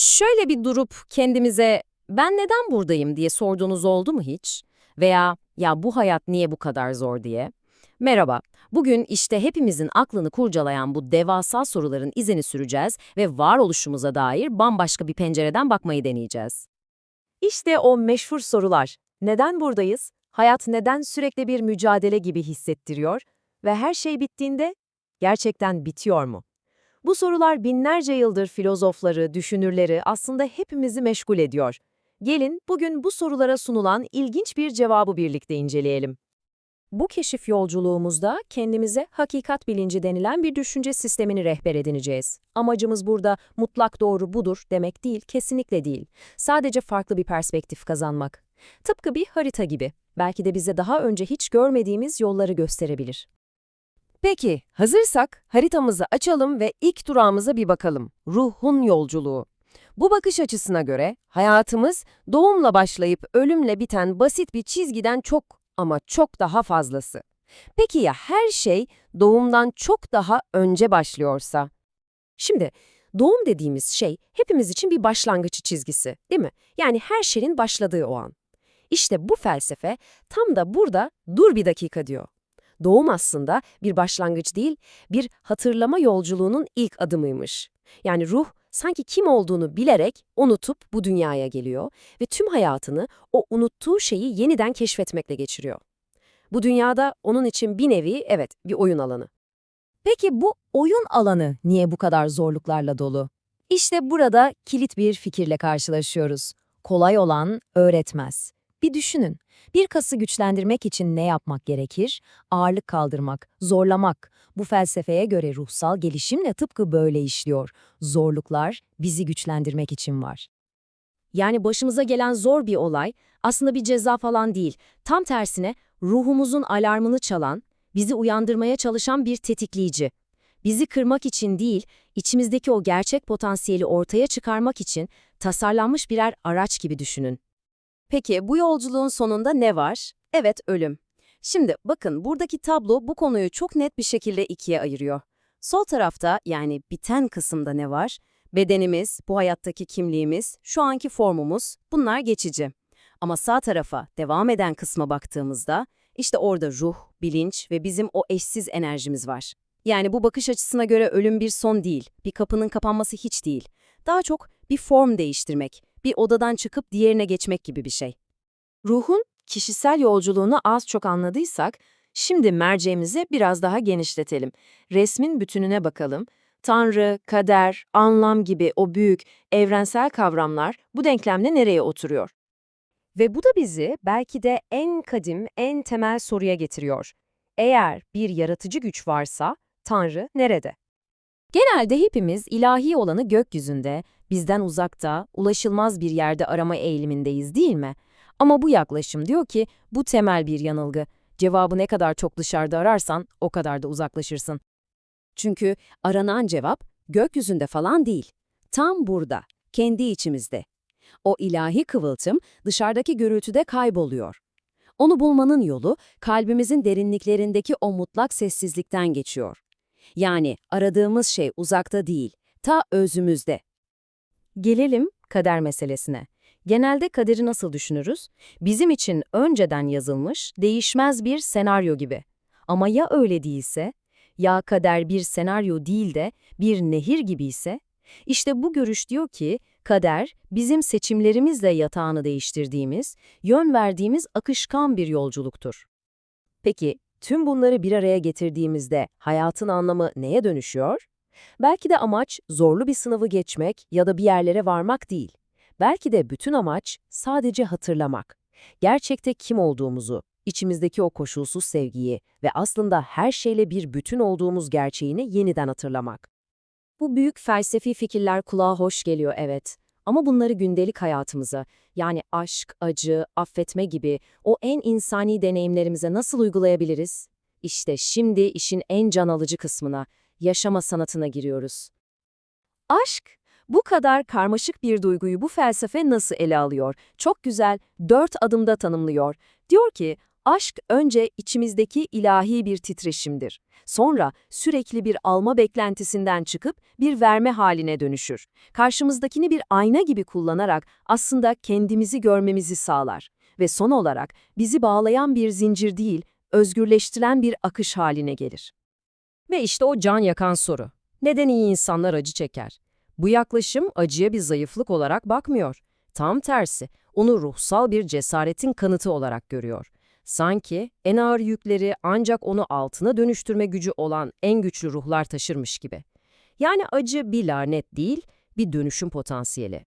Şöyle bir durup kendimize ben neden buradayım diye sorduğunuz oldu mu hiç? Veya ya bu hayat niye bu kadar zor diye? Merhaba, bugün işte hepimizin aklını kurcalayan bu devasa soruların izini süreceğiz ve varoluşumuza dair bambaşka bir pencereden bakmayı deneyeceğiz. İşte o meşhur sorular. Neden buradayız? Hayat neden sürekli bir mücadele gibi hissettiriyor? Ve her şey bittiğinde gerçekten bitiyor mu? Bu sorular binlerce yıldır filozofları, düşünürleri aslında hepimizi meşgul ediyor. Gelin bugün bu sorulara sunulan ilginç bir cevabı birlikte inceleyelim. Bu keşif yolculuğumuzda kendimize hakikat bilinci denilen bir düşünce sistemini rehber edineceğiz. Amacımız burada mutlak doğru budur demek değil, kesinlikle değil. Sadece farklı bir perspektif kazanmak. Tıpkı bir harita gibi. Belki de bize daha önce hiç görmediğimiz yolları gösterebilir. Peki, hazırsak haritamızı açalım ve ilk durağımıza bir bakalım. Ruhun yolculuğu. Bu bakış açısına göre hayatımız doğumla başlayıp ölümle biten basit bir çizgiden çok ama çok daha fazlası. Peki ya her şey doğumdan çok daha önce başlıyorsa? Şimdi doğum dediğimiz şey hepimiz için bir başlangıç çizgisi, değil mi? Yani her şeyin başladığı o an. İşte bu felsefe tam da burada dur bir dakika diyor. Doğum aslında bir başlangıç değil, bir hatırlama yolculuğunun ilk adımıymış. Yani ruh sanki kim olduğunu bilerek unutup bu dünyaya geliyor ve tüm hayatını o unuttuğu şeyi yeniden keşfetmekle geçiriyor. Bu dünyada onun için bir nevi evet bir oyun alanı. Peki bu oyun alanı niye bu kadar zorluklarla dolu? İşte burada kilit bir fikirle karşılaşıyoruz. Kolay olan öğretmez. Bir düşünün. Bir kası güçlendirmek için ne yapmak gerekir? Ağırlık kaldırmak, zorlamak. Bu felsefeye göre ruhsal gelişimle tıpkı böyle işliyor. Zorluklar bizi güçlendirmek için var. Yani başımıza gelen zor bir olay aslında bir ceza falan değil. Tam tersine ruhumuzun alarmını çalan, bizi uyandırmaya çalışan bir tetikleyici. Bizi kırmak için değil, içimizdeki o gerçek potansiyeli ortaya çıkarmak için tasarlanmış birer araç gibi düşünün. Peki bu yolculuğun sonunda ne var? Evet, ölüm. Şimdi bakın buradaki tablo bu konuyu çok net bir şekilde ikiye ayırıyor. Sol tarafta yani biten kısımda ne var? Bedenimiz, bu hayattaki kimliğimiz, şu anki formumuz bunlar geçici. Ama sağ tarafa devam eden kısma baktığımızda işte orada ruh, bilinç ve bizim o eşsiz enerjimiz var. Yani bu bakış açısına göre ölüm bir son değil, bir kapının kapanması hiç değil. Daha çok bir form değiştirmek, bir odadan çıkıp diğerine geçmek gibi bir şey. Ruhun kişisel yolculuğunu az çok anladıysak, şimdi merceğimizi biraz daha genişletelim. Resmin bütününe bakalım. Tanrı, kader, anlam gibi o büyük, evrensel kavramlar bu denklemde nereye oturuyor? Ve bu da bizi belki de en kadim, en temel soruya getiriyor. Eğer bir yaratıcı güç varsa, Tanrı nerede? Genelde hepimiz ilahi olanı gökyüzünde, bizden uzakta, ulaşılmaz bir yerde arama eğilimindeyiz değil mi? Ama bu yaklaşım diyor ki bu temel bir yanılgı. Cevabı ne kadar çok dışarıda ararsan o kadar da uzaklaşırsın. Çünkü aranan cevap gökyüzünde falan değil. Tam burada, kendi içimizde. O ilahi kıvıltım dışarıdaki gürültüde kayboluyor. Onu bulmanın yolu kalbimizin derinliklerindeki o mutlak sessizlikten geçiyor. Yani aradığımız şey uzakta değil, ta özümüzde. Gelelim kader meselesine. Genelde kaderi nasıl düşünürüz? Bizim için önceden yazılmış, değişmez bir senaryo gibi. Ama ya öyle değilse? Ya kader bir senaryo değil de bir nehir gibi ise? İşte bu görüş diyor ki, kader bizim seçimlerimizle yatağını değiştirdiğimiz, yön verdiğimiz akışkan bir yolculuktur. Peki, tüm bunları bir araya getirdiğimizde hayatın anlamı neye dönüşüyor? Belki de amaç zorlu bir sınavı geçmek ya da bir yerlere varmak değil. Belki de bütün amaç sadece hatırlamak. Gerçekte kim olduğumuzu, içimizdeki o koşulsuz sevgiyi ve aslında her şeyle bir bütün olduğumuz gerçeğini yeniden hatırlamak. Bu büyük felsefi fikirler kulağa hoş geliyor evet. Ama bunları gündelik hayatımıza, yani aşk, acı, affetme gibi o en insani deneyimlerimize nasıl uygulayabiliriz? İşte şimdi işin en can alıcı kısmına, yaşama sanatına giriyoruz. Aşk, bu kadar karmaşık bir duyguyu bu felsefe nasıl ele alıyor? Çok güzel, dört adımda tanımlıyor. Diyor ki, Aşk önce içimizdeki ilahi bir titreşimdir. Sonra sürekli bir alma beklentisinden çıkıp bir verme haline dönüşür. Karşımızdakini bir ayna gibi kullanarak aslında kendimizi görmemizi sağlar. Ve son olarak bizi bağlayan bir zincir değil, özgürleştiren bir akış haline gelir. Ve işte o can yakan soru. Neden iyi insanlar acı çeker? Bu yaklaşım acıya bir zayıflık olarak bakmıyor. Tam tersi, onu ruhsal bir cesaretin kanıtı olarak görüyor. Sanki en ağır yükleri ancak onu altına dönüştürme gücü olan en güçlü ruhlar taşırmış gibi. Yani acı bir lanet değil, bir dönüşüm potansiyeli.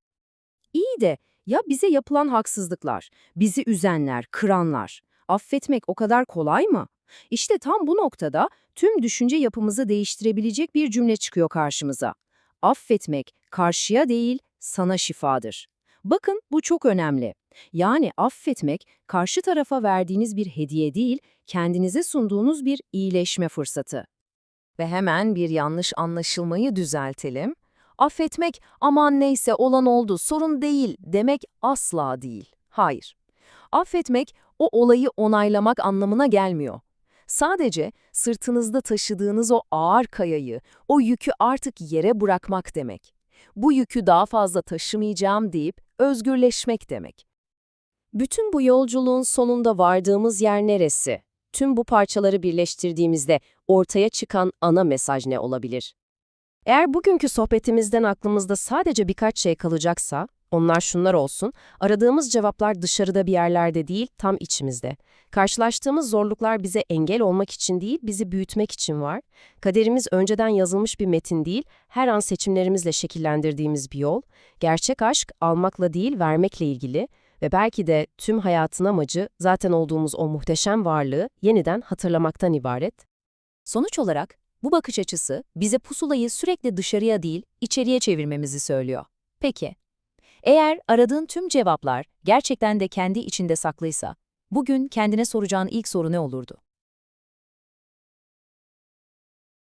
İyi de ya bize yapılan haksızlıklar, bizi üzenler, kıranlar, affetmek o kadar kolay mı? İşte tam bu noktada tüm düşünce yapımızı değiştirebilecek bir cümle çıkıyor karşımıza. Affetmek karşıya değil, sana şifadır. Bakın bu çok önemli. Yani affetmek karşı tarafa verdiğiniz bir hediye değil, kendinize sunduğunuz bir iyileşme fırsatı. Ve hemen bir yanlış anlaşılmayı düzeltelim. Affetmek, aman neyse olan oldu, sorun değil demek asla değil. Hayır. Affetmek, o olayı onaylamak anlamına gelmiyor. Sadece sırtınızda taşıdığınız o ağır kayayı, o yükü artık yere bırakmak demek. Bu yükü daha fazla taşımayacağım deyip özgürleşmek demek. Bütün bu yolculuğun sonunda vardığımız yer neresi? Tüm bu parçaları birleştirdiğimizde ortaya çıkan ana mesaj ne olabilir? Eğer bugünkü sohbetimizden aklımızda sadece birkaç şey kalacaksa, onlar şunlar olsun, aradığımız cevaplar dışarıda bir yerlerde değil, tam içimizde. Karşılaştığımız zorluklar bize engel olmak için değil, bizi büyütmek için var. Kaderimiz önceden yazılmış bir metin değil, her an seçimlerimizle şekillendirdiğimiz bir yol. Gerçek aşk, almakla değil, vermekle ilgili ve belki de tüm hayatın amacı zaten olduğumuz o muhteşem varlığı yeniden hatırlamaktan ibaret. Sonuç olarak bu bakış açısı bize pusulayı sürekli dışarıya değil, içeriye çevirmemizi söylüyor. Peki, eğer aradığın tüm cevaplar gerçekten de kendi içinde saklıysa, bugün kendine soracağın ilk soru ne olurdu?